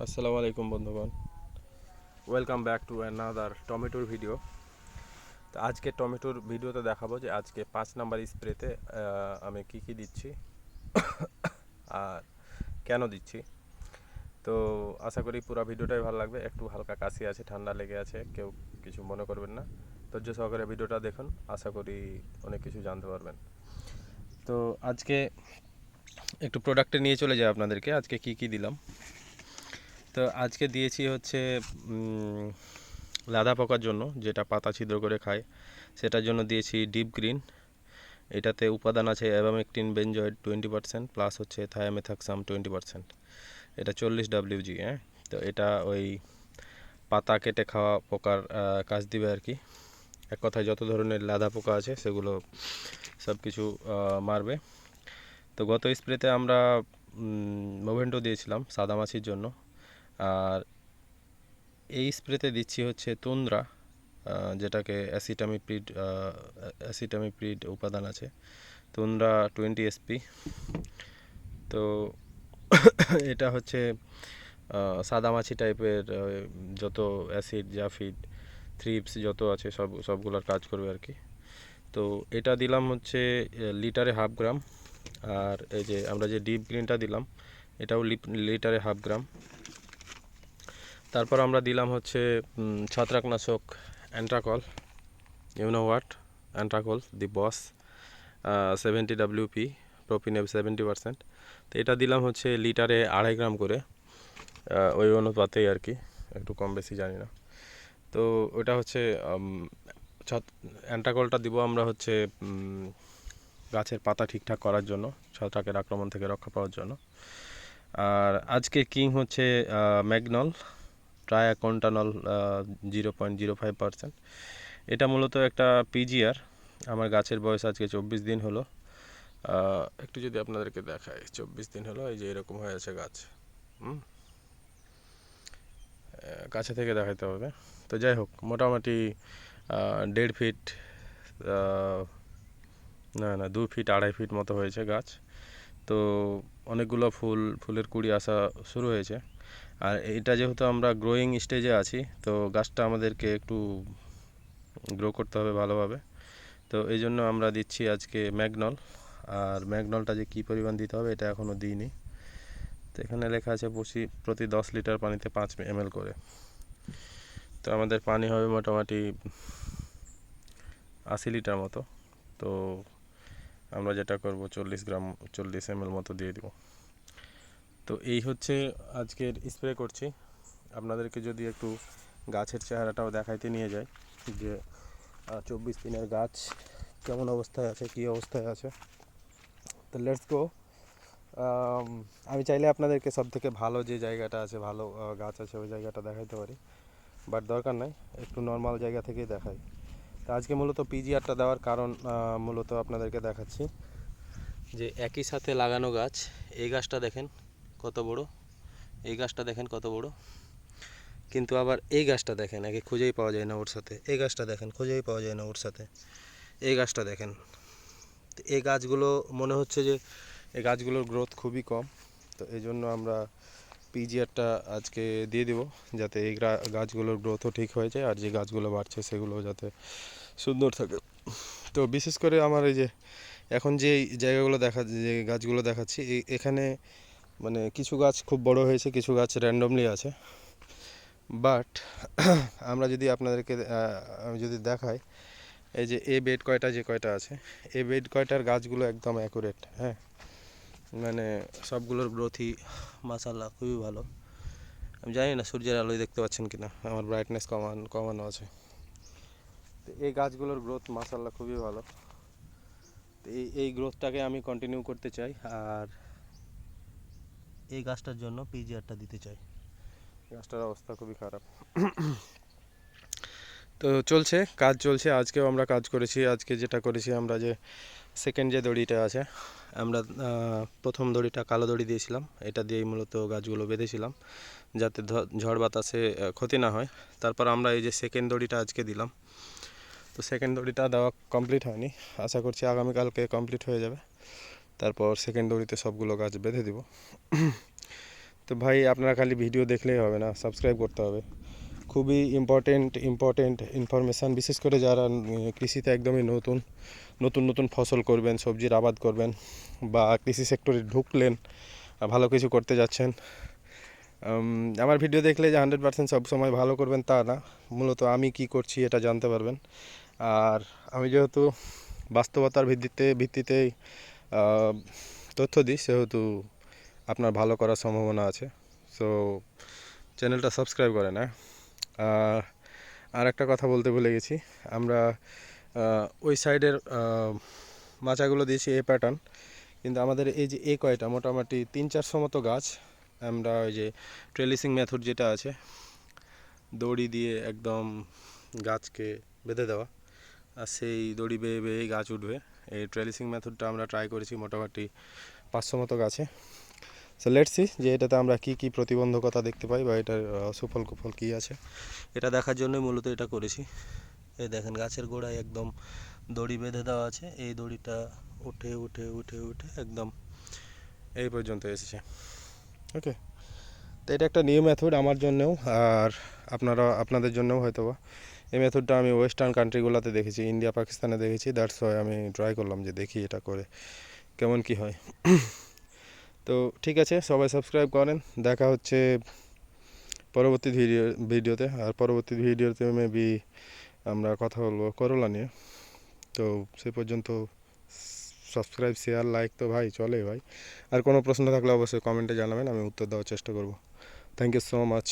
আসসালামু আলাইকুম বন্ধুগণ। ওয়েলকাম ব্যাক টু অ্যানাদার টমেটোর ভিডিও তো আজকে টমেটোর ভিডিওতে দেখাবো যে আজকে পাঁচ নাম্বার স্প্রেতে আমি কি কি দিচ্ছি আর কেন দিচ্ছি। তো আশা করি পুরো ভিডিওটাই ভালো লাগবে। একটু হালকা কাশি আছে, ঠান্ডা লেগে আছে, কেউ কিছু মনে করবেন না। ধৈর্য সহকারে ভিডিওটা দেখুন, আশা করি অনেক কিছু জানতে পারবেন। তো আজকে একটু প্রোডাক্টে নিয়ে চলে যাই আপনাদেরকে। আজকে কি কি দিলাম? তো আজকে দিয়েছি হচ্ছে লাদা পোকার জন্য, যেটা পাতা ছিদ্র করে খায়। সেটার জন্য দিয়েছি ডিপ গ্রিন। এটাতে উপাদান আছে abamectin benzoate twenty percent, plus হচ্ছে থায়ামেথাক্সাম টোয়েন্টি পার্সেন্ট। এটা চল্লিশ ডাব্লিউজি হ্যাঁ? তো এটা ওই পাতা কেটে খাওয়া পোকার কাজ দিবে আর কি। এক কথায় যত ধরনের লাদা পোকা আছে, সেগুলো সব কিছু মারবে। তো গত স্প্রেতে আমরা মোভেন্টো দিয়েছিলাম, সাদা মাছির জন্য। আর এই স্প্রেতে দিচ্ছি হচ্ছে তুন্দ্রা যেটাকে অ্যাসিটামিপ্রিড অ্যাসিটামিপ্রিড উপাদান আছে। তুন্দ্রা টোয়েন্টি এসপি তো এটা হচ্ছে সাদামাছি টাইপের যত অ্যাসিড, জাফিড, থ্রিপস যত আছে, সব, সবগুলোর কাজ করবে আর কি। তো এটা দিলাম হচ্ছে লিটারে হাফ গ্রাম। আর এই যে আমরা যে ডিপ গ্রিনটা দিলাম, এটাও লিটারে হাফ গ্রাম। তারপর আমরা দিলাম হচ্ছে ছত্রাকনাশক Antracol. You know what Antracol the boss seventy WP propineb seventy percent তো এটা দিলাম হচ্ছে লিটারে আড়াই গ্রাম করে ওই অনুপাতেই আর কি, একটু কম বেশি জানি না। তো ওটা হচ্ছে ছত, অ্যান্ট্রাকলটা দিব আমরা হচ্ছে গাছের পাতা ঠিকঠাক করার জন্য, ছত্রাকের আক্রমণ থেকে রক্ষা পাওয়ার জন্য। আর আজকে কিং হচ্ছে Magnol. Triacontanol zero point zero five percent এটা মূলত একটা পিজিআর আমার গাছের বয়স আজকে চব্বিশ দিন হলো। একটু যদি আপনাদেরকে দেখায় চব্বিশ দিন হলো, এই যে এরকম হয়ে আছে গাছ। হুম? কাছে থেকে দেখাইতে হবে। তো যাই হোক, মোটামুটি দেড় ফিট না না, দু ফিট আড়াই ফিট মতো হয়েছে গাছ। তো অনেকগুলো ফুল, ফুলের কুড়ি আসা শুরু হয়েছে। আর এটা যেহেতু আমরা গ্রোয়িং স্টেজে আছি, তো গাছটা আমাদেরকে একটু গ্রো করতে হবে ভালোভাবে। তো এই জন্য আমরা দিচ্ছি আজকে ম্যাগনল। আর ম্যাগনলটা যে কী পরিমাণ দিতে হবে এটা এখনও দিইনি। তো এখানে লেখা আছে প্রতি প্রতি দশ লিটার পানিতে পাঁচ এম করে। তো আমাদের পানি হবে মোটামুটি আশি লিটার মতো। তো আমরা যেটা করব, চল্লিশ গ্রাম, চল্লিশ এম মতো দিয়ে দিব। তো এই হচ্ছে আজকের স্প্রে করছি। আপনাদেরকে যদি একটু গাছের চেহারাটাও দেখাইতে নিয়ে যাই, যে চব্বিশ দিনের গাছ কেমন অবস্থায় আছে, কী অবস্থায় আছে। তো লেটস গো আমি চাইলে আপনাদেরকে সব থেকে ভালো যে জায়গাটা আছে, ভালো গাছ আছে, ওই জায়গাটা দেখাইতে পারি। বাট দরকার নাই, একটু নর্মাল জায়গা থেকেই দেখাই। তো আজকে মূলত পিজিআরটা দেওয়ার কারণ মূলত আপনাদেরকে দেখাচ্ছি। যে, একই সাথে লাগানো গাছ, এই গাছটা দেখেন কত বড়? এই গাছটা দেখেন কত বড়? কিন্তু আবার এই গাছটা দেখেন একে খুঁজেই পাওয়া যায় না ওর সাথে। এই গাছটা দেখেন, খুঁজেই পাওয়া যায় না ওর সাথে। এই গাছটা দেখেন। এই গাছগুলো মনে হচ্ছে যে এই গাছগুলোর গ্রোথ খুবই কম। তো এই জন্য আমরা পিজিআরটা আজকে দিয়ে দেব, যাতে এই গাছগুলোর গ্রোথও ঠিক হয়ে যায়, আর যে গাছগুলো বাড়ছে সেগুলো যাতে সুন্দর থাকে। তো বিশেষ করে আমার এই যে, এখন যে জায়গাগুলো দেখা যে গাছগুলো দেখাচ্ছি এখানে মানে কিছু গাছ খুব বড় হয়েছে, কিছু গাছ র্যান্ডমলি আছে। বাট আমরা যদি আপনাদেরকে আমি যদি দেখাই, এই যে এ বেড কয়টা, যে কয়টা আছে, এ বেড কয়টার গাছগুলো একদম অ্যাকুরেট হ্যাঁ? মানে সবগুলোর গ্রোথই মাসাল্লাহ খুবই ভালো। আমি জানি না সূর্যের আলোয় দেখতে পাচ্ছেন কি না আমার ব্রাইটনেস কমান, কমানো আছে। তো এই গাছগুলোর গ্রোথ মাসাল্লাহ খুবই ভালো। তো এই এই গ্রোথটাকে আমি কন্টিনিউ করতে চাই, আর এই গাছটার জন্য পিজিআরটা দিতে চাই। গাছটার অবস্থা খুবই খারাপ। তো চলছে কাজ চলছে। আজকেও আমরা কাজ করেছি। আজকে যেটা করেছি আমরা যে সেকেন্ড যে দড়িটা আছে আমরা প্রথম দড়িটা কালো দড়ি দিয়েছিলাম। এটা দিয়েই মূলত গাছগুলো বেঁধেছিলাম যাতে ঝড় বাতাসে ক্ষতি না হয়। তারপর আমরা এই যে সেকেন্ড দড়িটা আজকে দিলাম। তো সেকেন্ড দড়িটা দেওয়া কমপ্লিট হয়নি। আশা করছি আগামীকালকে কমপ্লিট হয়ে যাবে। তারপর সেকেন্ড দড়িতে সবগুলো গাছ বেঁধে দিব। তো ভাই, আপনারা খালি ভিডিও দেখলেই হবে না সাবস্ক্রাইব করতে হবে। খুবই ইম্পর্টেন্ট ইম্পর্টেন্ট ইনফরমেশান বিশেষ করে যারা কৃষিতে একদমই নতুন নতুন নতুন ফসল করবেন, সবজির আবাদ করবেন বা কৃষি সেক্টরে ঢুকলেন ভালো কিছু করতে যাচ্ছেন আমার ভিডিও দেখলে যে হান্ড্রেড পার্সেন্ট সবসময় ভালো করবেন তা না। মূলত আমি কি করছি এটা জানতে পারবেন। আর আমি যেহেতু বাস্তবতার ভিত্তিতে, ভিত্তিতেই তথ্য দিই, সেহেতু আপনার ভালো করার সম্ভাবনা আছে। সো চ্যানেলটা সাবস্ক্রাইব করে না আর একটা কথা বলতে ভুলে গেছি। আমরা ওই সাইডের মাচাগুলো দিয়েছি এ প্যাটার্ন কিন্তু আমাদের এই যে এ কয়টা, মোটামুটি তিন চারশো মতো গাছ আমরা ওই যে ট্রেলিসিং মেথড যেটা আছে, দড়ি দিয়ে একদম গাছকে বেঁধে দেওয়া। আর সেই দড়ি বেয়ে বেয়ে গাছ উঠবে। এই ট্রেলিসিং মেথডটা আমরা ট্রাই করেছি মোটামুটি পাঁচশো মতো গাছে। সো লেটসি যে এটাতে আমরা কি কি প্রতিবন্ধকতা দেখতে পাই বা এটার সুফল কুফল কী আছে। এটা দেখার জন্যই মূলত এটা করেছি। এই দেখেন, গাছের গোড়ায় একদম দড়ি বেঁধে দেওয়া আছে। এই দড়িটা উঠে উঠে উঠে উঠে একদম এই পর্যন্ত এসেছে। ওকে তো এটা একটা নিউ মেথড আমার জন্যও, আর আপনারা, আপনাদের জন্যও হয়তো বা এই মেথডটা আমি ওয়েস্টার্ন কান্ট্রিগুলোতে দেখেছি ইন্ডিয়া পাকিস্তানে দেখেছি দ্যাটস ওয়াই আমি ট্রাই করলাম যে দেখি এটা করে কেমন কি হয়। তো ঠিক আছে, সবাই সাবস্ক্রাইব করেন, দেখা হচ্ছে পরবর্তী ভিডিও ভিডিওতে আর পরবর্তী ভিডিওতে মেবি আমরা কথা বলব করলা নিয়ে। তো সে পর্যন্ত সাবস্ক্রাইব শেয়ার লাইক তো ভাই, চলে ভাই। আর কোনো প্রশ্ন থাকলে অবশ্যই কমেন্টে জানাবেন, আমি উত্তর দেওয়ার চেষ্টা করব। Thank you so much